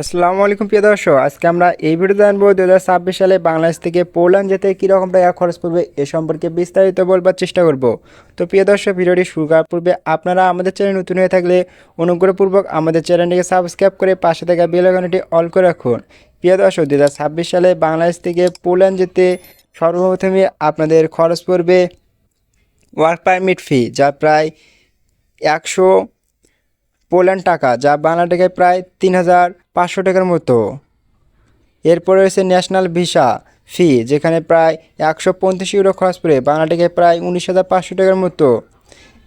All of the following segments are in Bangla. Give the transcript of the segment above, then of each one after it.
আসসালামু আলাইকুম, প্রিয় দর্শক। আজকে আমরা এই ভিডিওতে জানব দু হাজার ছাব্বিশ সালে বাংলাদেশ থেকে পোল্যান্ড যেতে কীরকম টাকা খরচ পড়বে এ সম্পর্কে বিস্তারিত বলবার চেষ্টা করব। তো প্রিয় দর্শক, ভিডিওটি শুরু করার পূর্বে আপনারা আমাদের চ্যানেল নতুন হয়ে থাকলে অনুগ্রহপূর্বক আমাদের চ্যানেলটিকে সাবস্ক্রাইব করে পাশে থাকা বেল আইকনটি অল করে রাখুন। প্রিয় দর্শক দু হাজার ছাব্বিশ সালে বাংলাদেশ থেকে পোল্যান্ড যেতে সর্বপ্রথমে আপনাদের খরচ পড়বে ওয়ার্ক পারমিট ফি যা প্রায় একশো পোল্যান্ড টাকা, যা বাংলা টাকায় প্রায় তিন হাজার পাঁচশো টাকার মতো। এরপরে রয়েছে ন্যাশনাল ভিসা ফি, যেখানে প্রায় একশো পঞ্চাশ ইউরো খরচ পড়ে। বাংলা টাকায় প্রায় উনিশ হাজার পাঁচশো টাকার মতো।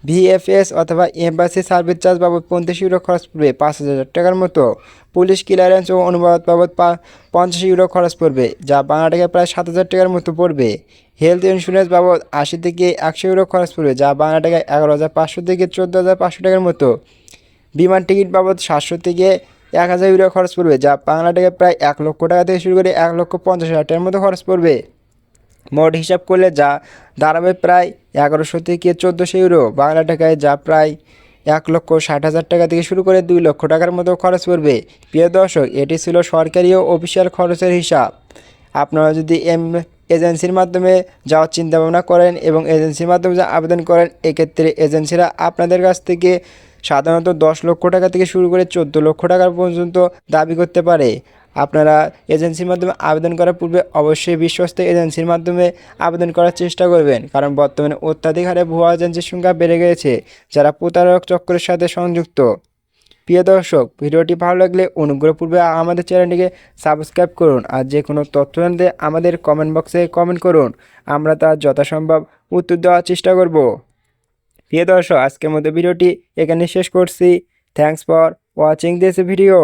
ভিএফএস অথবা এম্বাসি সার্ভিস চার্জ বাবদ পঞ্চাশ ইউরো খরচ পড়বে পাঁচ হাজার টাকার মতো। পুলিশ ক্লিয়ারেন্স ও অনুবাদ বাবদ পঞ্চাশ ইউরো খরচ পড়বে, যা বাংলা টাকায় প্রায় সাত হাজার টাকার মতো পড়বে। হেলথ ইন্স্যুরেন্স বাবদ আশি থেকে একশো ইউরো খরচ পড়বে, যা বাংলা টাকায় এগারো হাজার পাঁচশো থেকে চোদ্দ হাজার পাঁচশো টাকার মতো। বিমান টিকিট বাবদ সাতশো থেকে এক হাজার ইউরো খরচ পড়বে, যা বাংলা টাকায় প্রায় এক লক্ষ টাকা থেকে শুরু করে এক লক্ষ পঞ্চাশ হাজার টাকার মতো খরচ পড়বে। মোট হিসাব করলে যা দাঁড়াবে প্রায় এগারোশো থেকে চোদ্দোশো ইউরো, বাংলা টাকায় যা প্রায় এক লক্ষ ষাট হাজার টাকা থেকে শুরু করে দুই লক্ষ টাকার মতো খরচ পড়বে। প্রিয় দর্শক, এটি ছিল সরকারি ও অফিসিয়াল খরচের হিসাব। আপনারা যদি এম এজেন্সির মাধ্যমে যাওয়ার চিন্তা ভাবনা করেন এবং এজেন্সির মাধ্যমে যা আবেদন করেন, এক্ষেত্রে এজেন্সিরা আপনাদের কাছ থেকে সাধারণত দশ লক্ষ টাকা থেকে শুরু করে চোদ্দ লক্ষ টাকা পর্যন্ত দাবি করতে পারে। আপনারা এজেন্সির মাধ্যমে আবেদন করার পূর্বে অবশ্যই বিশ্বস্ত এজেন্সির মাধ্যমে আবেদন করার চেষ্টা করবেন, কারণ বর্তমানে অত্যাধিক হারে ভুয়া এজেন্সির সংখ্যা বেড়ে গেছে, যারা প্রতারক চক্রের সাথে সংযুক্ত। প্রিয় দর্শক, ভিডিওটি ভালো লাগলে অনুগ্রহপূর্বে আমাদের চ্যানেলটিকে সাবস্ক্রাইব করুন আর যে কোনো তথ্য জানতে আমাদের কমেন্ট বক্সে কমেন্ট করুন। আমরা তার যথাসম্ভব উত্তর দেওয়ার চেষ্টা করব। প্রিয় দর্শক আজকের মতো ভিডিওটি এখানে শেষ করছি। Thanks for watching this video